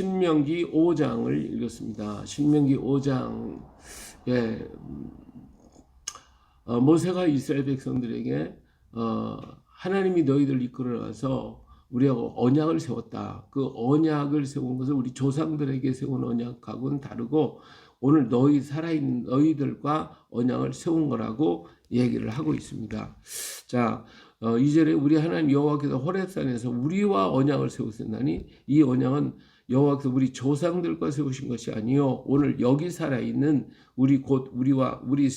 신명기 5장을 읽었습니다. 신명기 5장 예, 어, 모세가 이스라엘 백성들에게 어, 하나님이 너희들 이끌어가서 우리하고 언약을 세웠다. 그 언약을 세운 것을 우리 조상들에게 세운 언약하고는 다르고 오늘 너희 살아있는 너희들과 언약을 세운 거라고 얘기를 하고 있습니다. 자, 어, 이절에 우리 하나님 여호와께서 호렙산에서 우리와 언약을 세우셨나니 이 언약은 여호와께서 우리 조상들과 세우신 것이 아니요 오늘 여기 살아 있는 우리 곧 우리와 우리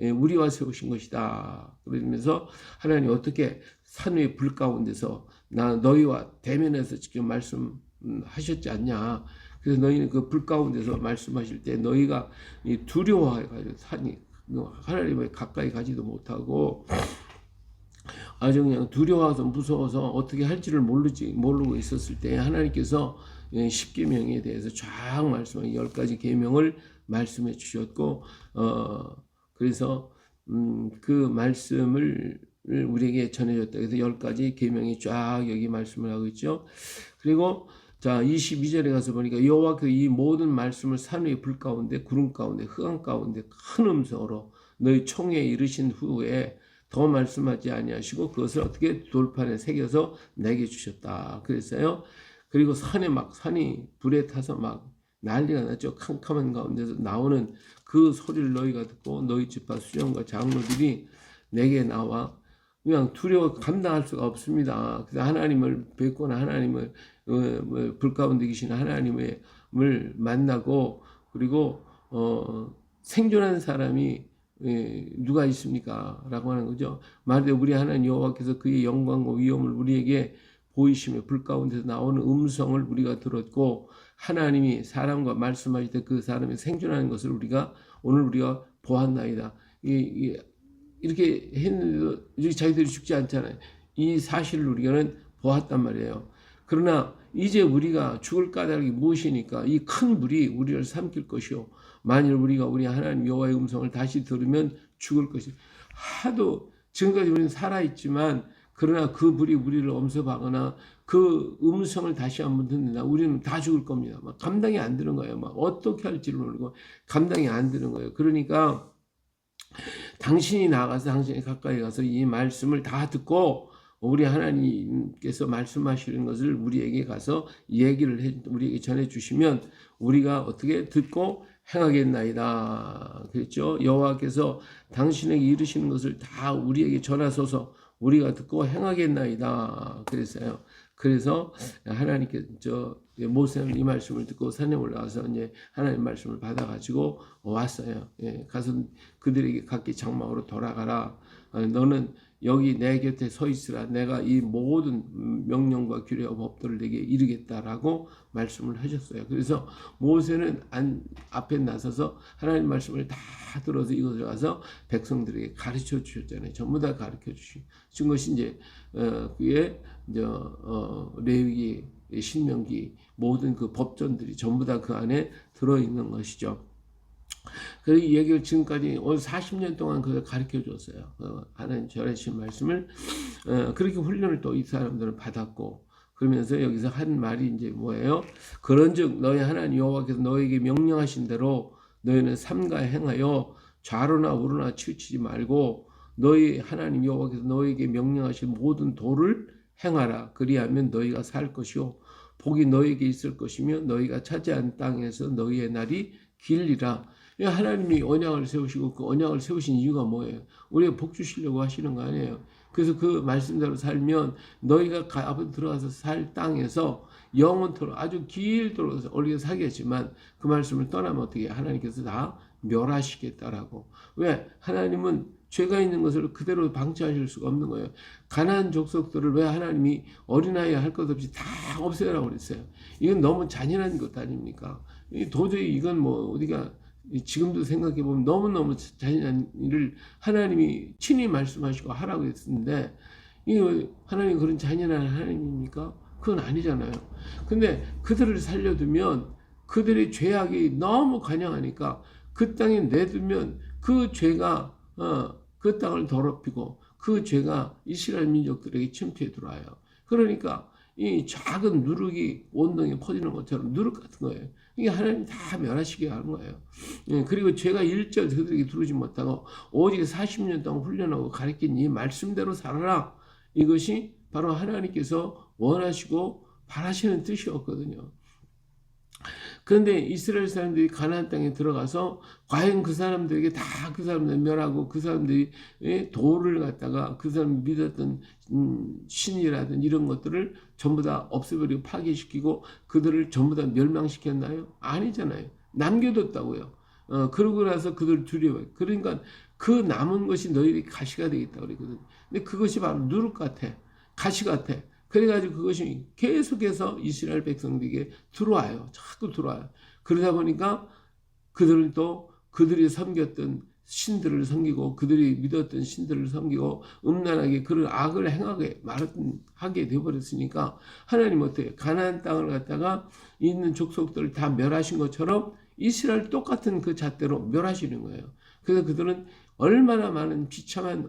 예, 우리와 세우신 것이다. 그러면서 하나님 어떻게 산 위의 불 가운데서 나 너희와 대면해서 직접 말씀하셨지 않냐. 그래서 너희는 그 불 가운데서 말씀하실 때 너희가 이 두려워해가지고 산이 하나님을 가까이 가지도 못하고 아주 그냥 두려워서 무서워서 어떻게 할지를 모르지 모르고 있었을 때 하나님께서 예, 십계명에 대해서 쫙 말씀한 열 가지 계명을 말씀해 주셨고 어 그래서 음, 그 말씀을 우리에게 전해줬다. 그래서 열 가지 계명이 쫙 여기 말씀을 하고 있죠. 그리고 자 22절에 가서 보니까 여호와께서 이 모든 말씀을 산 위의 불 가운데 구름 가운데 흑암 가운데 큰 음성으로 너희 총에 이르신 후에 더 말씀하지 아니하시고 그것을 어떻게 돌판에 새겨서 내게 주셨다. 그랬어요. 그리고 산에 막 산이 불에 타서 막 난리가 났죠. 캄캄한 가운데서 나오는 그 소리를 너희가 듣고 너희 집파 수령과 장로들이 내게 나와 그냥 두려워 감당할 수가 없습니다. 그래서 하나님을 뵙거나 하나님을 어, 뭐, 불 가운데 계신 하나님을 만나고 그리고 어, 생존한 사람이 예, 누가 있습니까? 라고 하는 거죠. 말대 우리 하나님 여호와께서 그의 영광과 위엄을 우리에게 보이시며 불 가운데서 나오는 음성을 우리가 들었고 하나님이 사람과 말씀하실 때 그 사람이 생존하는 것을 우리가 오늘 우리가 보았나이다. 이, 이렇게 했는데도 자기들이 죽지 않잖아요. 이 사실을 우리가는 보았단 말이에요. 그러나 이제 우리가 죽을 까닭이 무엇이니까 이큰 불이 우리를 삼킬 것이요. 만일 우리가 우리 하나님 여호와의 음성을 다시 들으면 죽을 것이. 하도 지금까지 우리는 살아 있지만 그러나 그 불이 우리를 엄습하거나 그 음성을 다시 한번 듣는다. 우리는 다 죽을 겁니다. 막 감당이 안 되는 거예요. 막 어떻게 할지를 모르고 감당이 안 되는 거예요. 그러니까 당신이 나가서 당신이 가까이 가서 이 말씀을 다 듣고 우리 하나님께서 말씀하시는 것을 우리에게 가서 얘기를 해, 우리에게 전해 주시면 우리가 어떻게 듣고 행하겠나이다. 그랬죠. 여호와께서 당신에게 이르시는 것을 다 우리에게 전하소서 우리가 듣고 행하겠나이다. 그랬어요. 그래서 하나님께 저 모세는 이 말씀을 듣고 산에 올라가서 이제 하나님 말씀을 받아가지고 왔어요. 예, 가서 그들에게 각기 장막으로 돌아가라. 어, 너는 여기 내 곁에 서 있으라. 내가 이 모든 명령과 규례와 법들을 내게 이르겠다라고 말씀을 하셨어요. 그래서 모세는 안, 앞에 나서서 하나님 말씀을 다 들어서 이것을 가서 백성들에게 가르쳐 주셨잖아요. 전부 다 가르쳐 주신 것이 이제 어, 그의 이제 어, 레위기, 신명기 모든 그 법전들이 전부 다 그 안에 들어 있는 것이죠. 그이 얘기를 지금까지 오늘 40년 동안 그걸 가르쳐 줬어요. 어, 하나님 전하신 말씀을 어, 그렇게 훈련을 또 이 사람들은 받았고 그러면서 여기서 한 말이 이제 뭐예요? 그런즉 너희 하나님 여호와께서 너에게 명령하신 대로 너희는 삼가에 행하여 좌로나 우로나 치우치지 말고 너희 하나님 여호와께서 너에게 명령하신 모든 도를 행하라. 그리하면 너희가 살 것이요 복이 너에게 있을 것이며 너희가 차지한 땅에서 너희의 날이 길리라. 하나님이 언약을 세우시고 그 언약을 세우신 이유가 뭐예요? 우리가 복 주시려고 하시는 거 아니에요. 그래서 그 말씀대로 살면 너희가 앞으로 들어가서 살 땅에서 영원토록 아주 길도록 우리가 살겠지만 그 말씀을 떠나면 어떻게 하나님께서 다 멸하시겠다라고. 왜? 하나님은 죄가 있는 것을 그대로 방치하실 수가 없는 거예요. 가난한 족속들을 왜 하나님이 어린아이 할 것 없이 다 없애라고 그랬어요. 이건 너무 잔인한 것 아닙니까? 도저히 이건 뭐 우리가 지금도 생각해 보면 너무너무 잔인한 일을 하나님이 친히 말씀하시고 하라고 했는데 이 하나님 그런 잔인한 하나님입니까? 그건 아니잖아요. 근데 그들을 살려두면 그들의 죄악이 너무 관영하니까 그 땅에 내두면 그 죄가 어, 그 땅을 더럽히고 그 죄가 이스라엘 민족들에게 침투해 들어와요. 그러니까 이 작은 누룩이 온동에 퍼지는 것처럼 누룩 같은 거예요. 이게 하나님 다 멸하시게 하는 거예요. 예, 그리고 제가 일절 그들에게 두르지 못하고 오직 40년 동안 훈련하고 가르친 이 말씀대로 살아라. 이것이 바로 하나님께서 원하시고 바라시는 뜻이었거든요. 그런데 이스라엘 사람들이 가나안 땅에 들어가서 과연 그 사람들에게 다 그 사람들 멸하고 그 사람들이 예, 돌을 갖다가 그 사람 믿었던 음, 신이라든 이런 것들을 전부 다 없애버리고 파괴시키고 그들을 전부 다 멸망시켰나요? 아니잖아요. 남겨뒀다고요. 어, 그러고 나서 그들 두려워요. 그러니까 그 남은 것이 너희들이 가시가 되겠다 그랬거든. 근데 그것이 바로 누룩 같아. 가시 같아. 그래가지고 그것이 계속해서 이스라엘 백성들에게 들어와요. 자꾸 들어와요. 그러다 보니까 그들은 또 그들이 섬겼던 신들을 섬기고 그들이 믿었던 신들을 섬기고 음란하게 그런 악을 행하게 말하게 되어버렸으니까 하나님 어때요? 가나안 땅을 갖다가 있는 족속들을 다 멸하신 것처럼 이스라엘 똑같은 그 잣대로 멸하시는 거예요. 그래서 그들은 얼마나 많은 비참한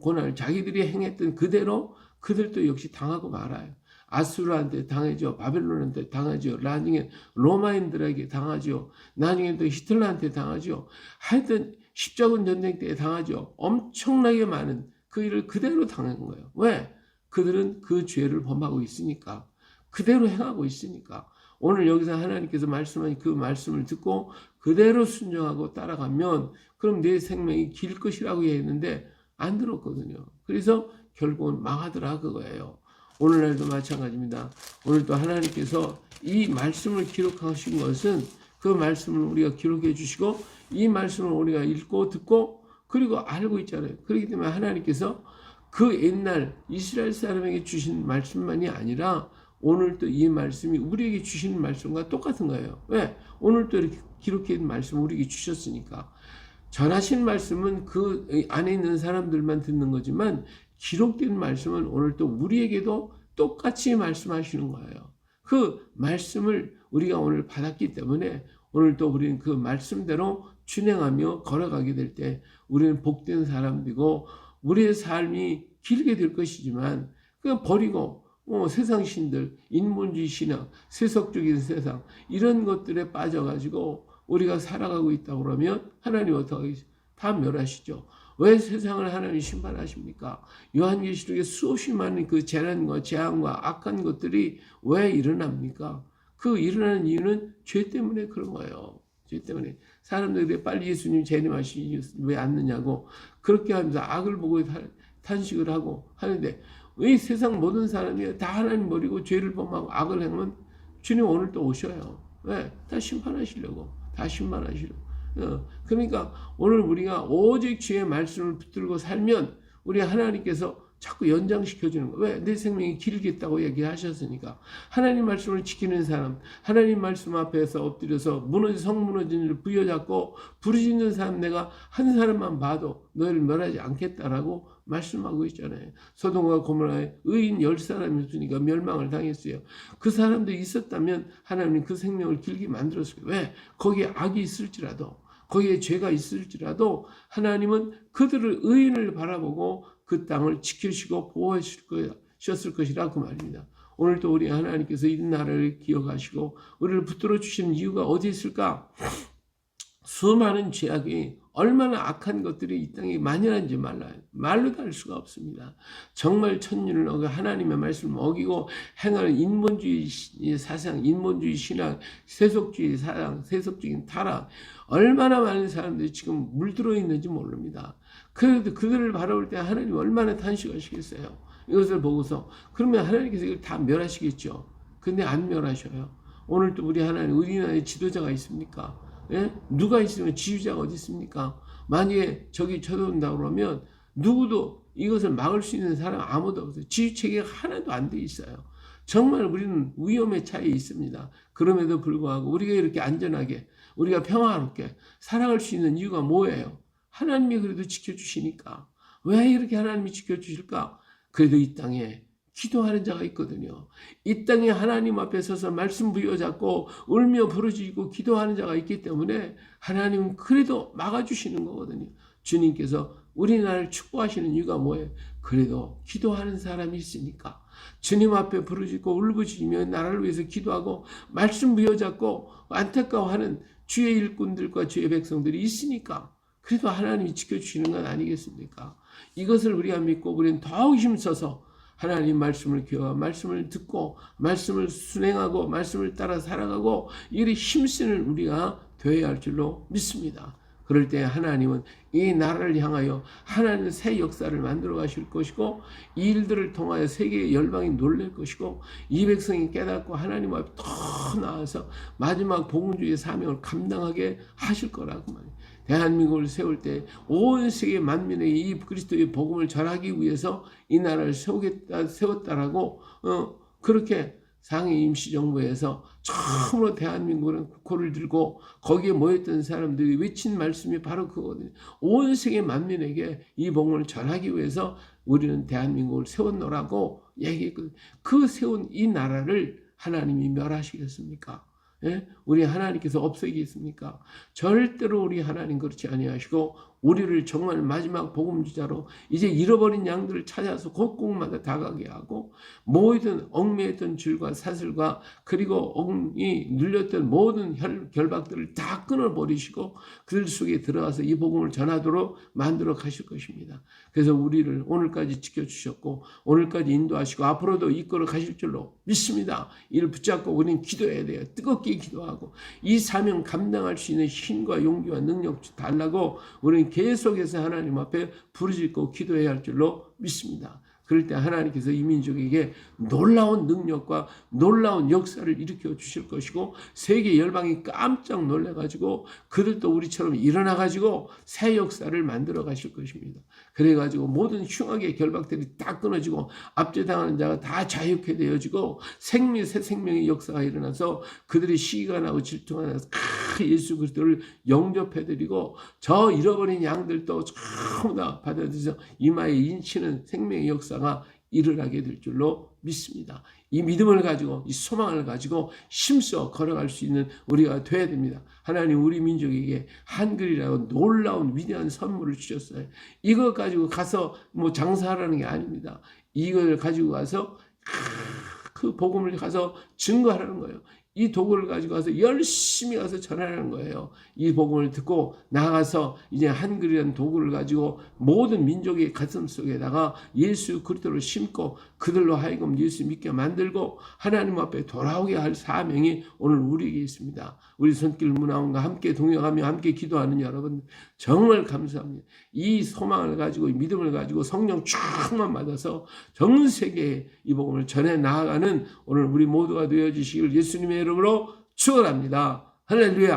고난을 자기들이 행했던 그대로 그들도 역시 당하고 말아요. 아수르한테 당하죠. 바벨론한테 당하죠. 나중에 로마인들에게 당하죠. 나중에 또 히틀러한테 당하죠. 하여튼 십자군 전쟁 때 당하죠. 엄청나게 많은 그 일을 그대로 당한 거예요. 왜? 그들은 그 죄를 범하고 있으니까. 그대로 행하고 있으니까. 오늘 여기서 하나님께서 말씀하신 그 말씀을 듣고 그대로 순종하고 따라가면 그럼 내 생명이 길 것이라고 했는데 안 들었거든요. 그래서 결국은 망하더라 그거예요. 오늘날도 마찬가지입니다. 오늘도 하나님께서 이 말씀을 기록하신 것은 그 말씀을 우리가 기록해 주시고 이 말씀을 우리가 읽고 듣고 그리고 알고 있잖아요. 그렇기 때문에 하나님께서 그 옛날 이스라엘 사람에게 주신 말씀만이 아니라 오늘도 이 말씀이 우리에게 주시는 말씀과 똑같은 거예요. 왜? 오늘도 이렇게 있는 말씀 우리에게 주셨으니까. 전하신 말씀은 그 안에 있는 사람들만 듣는 거지만 기록된 말씀은 오늘 또 우리에게도 똑같이 말씀하시는 거예요. 그 말씀을 우리가 오늘 받았기 때문에 오늘 또 우리는 그 말씀대로 준행하며 걸어가게 될 때 우리는 복된 사람들이고 우리의 삶이 길게 될 것이지만 그냥 버리고 어, 세상 신들, 인본주의 신앙, 세속적인 세상 이런 것들에 빠져가지고 우리가 살아가고 있다 그러면 하나님 어떻게 다 멸하시죠. 왜 세상을 하나님 심판하십니까? 요한계시록에 수없이 많은 그 재난과 재앙과 악한 것들이 왜 일어납니까? 그 일어나는 이유는 죄 때문에 그런 거예요. 죄 때문에 사람들이 빨리 예수님 재림하시지 왜 않느냐고 그렇게 하면서 악을 보고 탄식을 하고 하는데 왜 세상 모든 사람이 다 하나님 버리고 죄를 범하고 악을 행하면 주님 오늘 또 오셔요. 왜? 다 심판하시려고. 다 심판하시려고. 어, 그러니까 오늘 우리가 오직 주의 말씀을 붙들고 살면 우리 하나님께서 자꾸 연장시켜주는 거예요. 왜? 내 생명이 길겠다고 얘기하셨으니까. 하나님 말씀을 지키는 사람, 하나님 말씀 앞에서 엎드려서 무너진 성무너진 일을 부여잡고 부르짖는 사람 내가 한 사람만 봐도 너희를 멸하지 않겠다라고 말씀하고 있잖아요. 소동과 고모라에 의인 열 사람이 있으니까 멸망을 당했어요. 그 사람들이 있었다면 하나님 그 생명을 길게 만들었을 거예요. 왜? 거기에 악이 있을지라도 거기에 죄가 있을지라도 하나님은 그들을 의인을 바라보고 그 땅을 지키시고 보호하실 것이었을 것이라 그 말입니다. 오늘도 우리 하나님께서 이 나라를 기억하시고 우리를 붙들어 주시는 이유가 어디 있을까? 수많은 죄악이 얼마나 악한 것들이 이 땅에 만연한지 말라요. 말로도 할 수가 없습니다. 정말 천년을 어겨 하나님의 말씀을 어기고 행하는 인본주의 사상, 인본주의 신앙, 세속주의 사상, 세속적인 타락 얼마나 많은 사람들이 지금 물들어 있는지 모릅니다. 그래도 그들을 바라볼 때 하나님 얼마나 탄식하시겠어요. 이것을 보고서 그러면 하나님께서 이걸 다 멸하시겠죠. 근데 안 멸하셔요. 오늘도 우리 하나님 우리나라에 지도자가 있습니까? 예? 누가 있으면 지휘자가 어디 있습니까? 만약에 적이 쳐들어온다 그러면 누구도 이것을 막을 수 있는 사람 아무도 없어요. 지휘 체계가 하나도 안 돼 있어요. 정말 우리는 위험의 차에 있습니다. 그럼에도 불구하고 우리가 이렇게 안전하게 우리가 평화롭게 살아갈 수 있는 이유가 뭐예요? 하나님이 그래도 지켜주시니까. 왜 이렇게 하나님이 지켜주실까? 그래도 이 땅에 기도하는 자가 있거든요. 이 땅에 하나님 앞에 서서 말씀 부여잡고 울며 부르짖고 기도하는 자가 있기 때문에 하나님은 그래도 막아주시는 거거든요. 주님께서 우리나라를 축복하시는 이유가 뭐예요? 그래도 기도하는 사람이 있으니까 주님 앞에 부르짖고 울부짖으며 나라를 위해서 기도하고 말씀 부여잡고 안타까워하는 주의 일꾼들과 주의 백성들이 있으니까 그래도 하나님이 지켜주시는 건 아니겠습니까? 이것을 우리가 믿고 우리는 더욱 힘써서 하나님 말씀을 기어 말씀을 듣고 말씀을 순행하고 말씀을 따라 살아가고 이리 힘쓰는 우리가 되어야 할 줄로 믿습니다. 그럴 때 하나님은 이 나라를 향하여 하나님 새 역사를 만들어 가실 것이고 이 일들을 통하여 세계의 열방이 놀랄 것이고 이 백성이 깨닫고 하나님 앞에 더 나아서 마지막 복음주의 사명을 감당하게 하실 거라고 말이에요. 대한민국을 세울 때 온 세계 만민에게 이 그리스도의 복음을 전하기 위해서 이 나라를 세우겠다 세웠다라고 어 그렇게 상해 임시정부에서 처음으로 대한민국은 국호를 들고 거기에 모였던 사람들이 외친 말씀이 바로 그거거든요. 온 세계 만민에게 이 복음을 전하기 위해서 우리는 대한민국을 세웠노라고 얘기했거든요. 그 세운 이 나라를 하나님이 멸하시겠습니까? 예? 우리 하나님께서 없애겠습니까? 절대로 우리 하나님 그렇지 아니하시고 우리를 정말 마지막 복음주자로 이제 잃어버린 양들을 찾아서 곳곳마다 다가게 하고 모이던 얽매였던 줄과 사슬과 그리고 엉이 눌렸던 모든 혈, 결박들을 다 끊어버리시고 그들 속에 들어가서 이 복음을 전하도록 만들어 가실 것입니다. 그래서 우리를 오늘까지 지켜주셨고 오늘까지 인도하시고 앞으로도 이끌어 가실 줄로 믿습니다. 이를 붙잡고 우리는 기도해야 돼요. 뜨겁게 기도하고 이 사명 감당할 수 있는 힘과 용기와 능력 달라고 우리는 계속해서 하나님 앞에 부르짖고 기도해야 할 줄로 믿습니다. 그럴 때 하나님께서 이 민족에게 놀라운 능력과 놀라운 역사를 일으켜 주실 것이고 세계 열방이 깜짝 놀래 가지고 그들도 우리처럼 일어나 가지고 새 역사를 만들어 가실 것입니다. 그래 가지고 모든 흉악의 결박들이 다 끊어지고 압제당하는 자가 다 자유케 되어지고 생명 새 생명의 역사가 일어나서 그들이 시기가 나고 질투가 나서 크 예수 그리스도를 영접해 드리고 저 잃어버린 양들도 전부 다 받아들여서 이마에 인치는 생명의 역사 가 일어나게 될 줄로 믿습니다. 이 믿음을 가지고 이 소망을 가지고 힘써 걸어갈 수 있는 우리가 되어야 됩니다. 하나님 우리 민족에게 한글이라고 놀라운 위대한 선물을 주셨어요. 이거 가지고 가서 뭐 장사하라는 게 아닙니다. 이걸 가지고 가서 그 복음을 가서 증거하라는 거예요. 이 도구를 가지고 가서 열심히 가서 전하라는 거예요. 이 복음을 듣고 나가서 이제 한글이라는 도구를 가지고 모든 민족의 가슴 속에다가 예수 그리스도를 심고 그들로 하여금 예수 믿게 만들고 하나님 앞에 돌아오게 할 사명이 오늘 우리에게 있습니다. 우리 손길 문화원과 함께 동역하며 함께 기도하는 여러분 정말 감사합니다. 이 소망을 가지고 이 믿음을 가지고 성령 충만 받아서 전 세계에 이 복음을 전해 나아가는 오늘 우리 모두가 되어 주시길 예수님의 이름으로 축원합니다. 할렐루야.